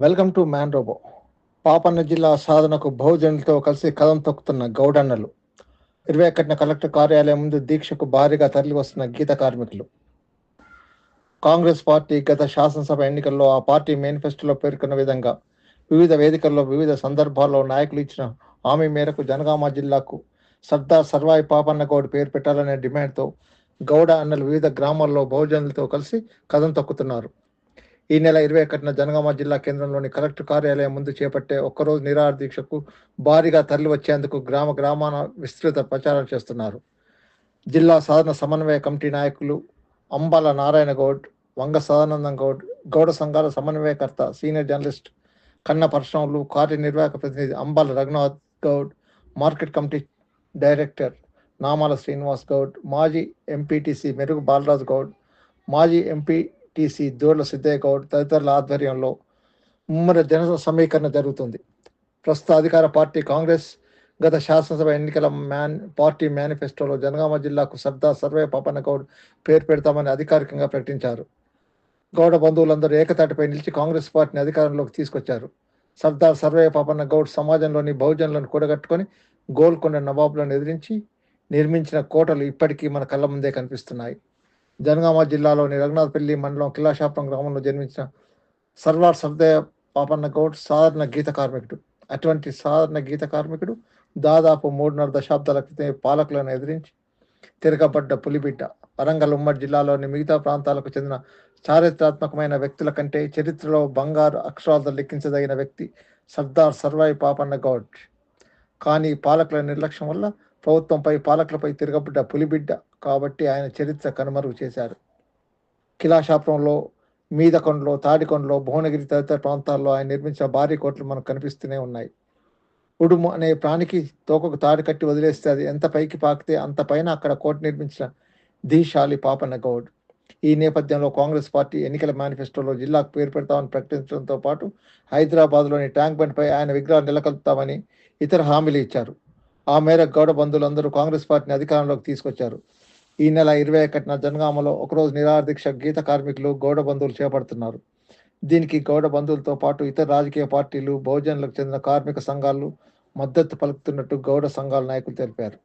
Welcome to man robo. Papanna జిల్లా సాధనకు బహుజనులతో కలిసి కదం తొక్కుతున్న గౌడన్నలు. ఇరవై ఒకటిన కలెక్టర్ కార్యాలయం ముందు దీక్షకు భారీగా తరలి వస్తున్న గీత కార్మికులు. కాంగ్రెస్ పార్టీ గత శాసనసభ ఎన్నికల్లో ఆ పార్టీ మేనిఫెస్టోలో పేర్కొన్న విధంగా వివిధ వేదికల్లో వివిధ సందర్భాల్లో నాయకులు ఇచ్చిన హామీ మేరకు జనగామ జిల్లాకు సర్దార్ సర్వాయి పాపన్న గౌడ్ పేరు పెట్టాలనే డిమాండ్తో గౌడ అన్నలు వివిధ గ్రామాల్లో బహుజనులతో కలిసి కథం తొక్కుతున్నారు. ఈ నెల ఇరవై ఒకటిన జనగామ జిల్లా కేంద్రంలోని కలెక్టర్ కార్యాలయం ముందు చేపట్టే ఒక్కరోజు నిరాహార దీక్షకు భారీగా తరలి వచ్చేందుకు గ్రామ గ్రామాన విస్తృత ప్రచారం చేస్తున్నారు. జిల్లా సాధన సమన్వయ కమిటీ నాయకులు అంబాల నారాయణ గౌడ్ వంగ సదానందం గౌడ్ గౌడ సంఘాల సమన్వయకర్త సీనియర్ జర్నలిస్ట్ కన్న పరశురాములు కార్యనిర్వాహక ప్రతినిధి Ambala Raghunath Goud market committee director Namala Srinivas Goud మాజీ ఎంపీటీసీ మెరుగు బాలరాజు గౌడ్ మాజీ ఎంపీ టీసీ దూర్ల సిద్ధయ్య గౌడ్ తదితరుల ఆధ్వర్యంలో ముమ్మర జన సమీకరణ జరుగుతుంది. ప్రస్తుత అధికార పార్టీ కాంగ్రెస్ గత శాసనసభ ఎన్నికల మ్యాన్ పార్టీ మేనిఫెస్టోలో జనగామ జిల్లాకు సర్దార్ సర్వే పాపన్న గౌడ్ పేరు పెడతామని అధికారికంగా ప్రకటించారు. గౌడ బంధువులందరూ ఏకతాటిపై నిలిచి కాంగ్రెస్ పార్టీని అధికారంలోకి తీసుకొచ్చారు. సర్దార్ సర్వే పాపన్న గౌడ్ సమాజంలోని బహుజనులను కూడగట్టుకొని గోల్కొండ నవాబులను ఎదిరించి నిర్మించిన కోటలు ఇప్పటికీ మన కళ్ళ ముందే కనిపిస్తున్నాయి. జనగామ జిల్లాలోని రఘునాథపల్లి మండలం కిలాషాపురం గ్రామంలో జన్మించిన సర్వార్ సర్దే పాపన్న గౌడ్ సాధారణ గీత కార్మికుడు. అటువంటి సాధారణ గీత కార్మికుడు దాదాపు మూడున్నర దశాబ్దాల క్రితం పాలకులను ఎదిరించి తిరగబడ్డ పులిబిడ్డ. వరంగల్ ఉమ్మడి జిల్లాలోని మిగతా ప్రాంతాలకు చెందిన చారిత్రాత్మకమైన వ్యక్తుల కంటే చరిత్రలో బంగారు అక్షరాలతో లెక్కించదగిన వ్యక్తి సర్దార్ సర్వాయి పాపన్న గౌడ్. కానీ పాలకుల నిర్లక్ష్యం వల్ల ప్రభుత్వంపై పాలకులపై తిరగబడ్డ పులిబిడ్డ కాబట్టి ఆయన చరిత్ర కనుమరుగు చేశారు. కిలాషాపురంలో మీదకొండలో తాడికొండలో భువనగిరి తదితర ప్రాంతాల్లో ఆయన నిర్మించిన భారీ కోట్లు మనకు కనిపిస్తూనే ఉన్నాయి. ఉడుము అనే ప్రాణికి తోకకు తాడు కట్టి వదిలేస్తే అది ఎంత పైకి పాకితే అంత పైన అక్కడ కోట నిర్మించిన ధీశాలి పాపన్న గౌడ్. ఈ నేపథ్యంలో కాంగ్రెస్ పార్టీ ఎన్నికల మేనిఫెస్టోలో జిల్లాకు పేరు పెడతామని ప్రకటించడంతో పాటు హైదరాబాద్లోని ట్యాంక్ బండ్పై ఆయన విగ్రహాలు నెలకొల్పుతామని ఇతర హామీలు ఇచ్చారు. ఆ మేరకు గౌడ బంధువులందరూ కాంగ్రెస్ పార్టీని అధికారంలోకి తీసుకొచ్చారు. ఈ నెల ఇరవై ఒకటిన జనగామలో ఒకరోజు నిరాదీక్ష గీత కార్మికులు గౌడ బంధువులు చేపడుతున్నారు. దీనికి గౌడ బంధువులతో పాటు ఇతర రాజకీయ పార్టీలు బహుజనులకు చెందిన కార్మిక సంఘాలు మద్దతు పలుకుతున్నట్టు గౌడ సంఘాల నాయకులు తెలిపారు.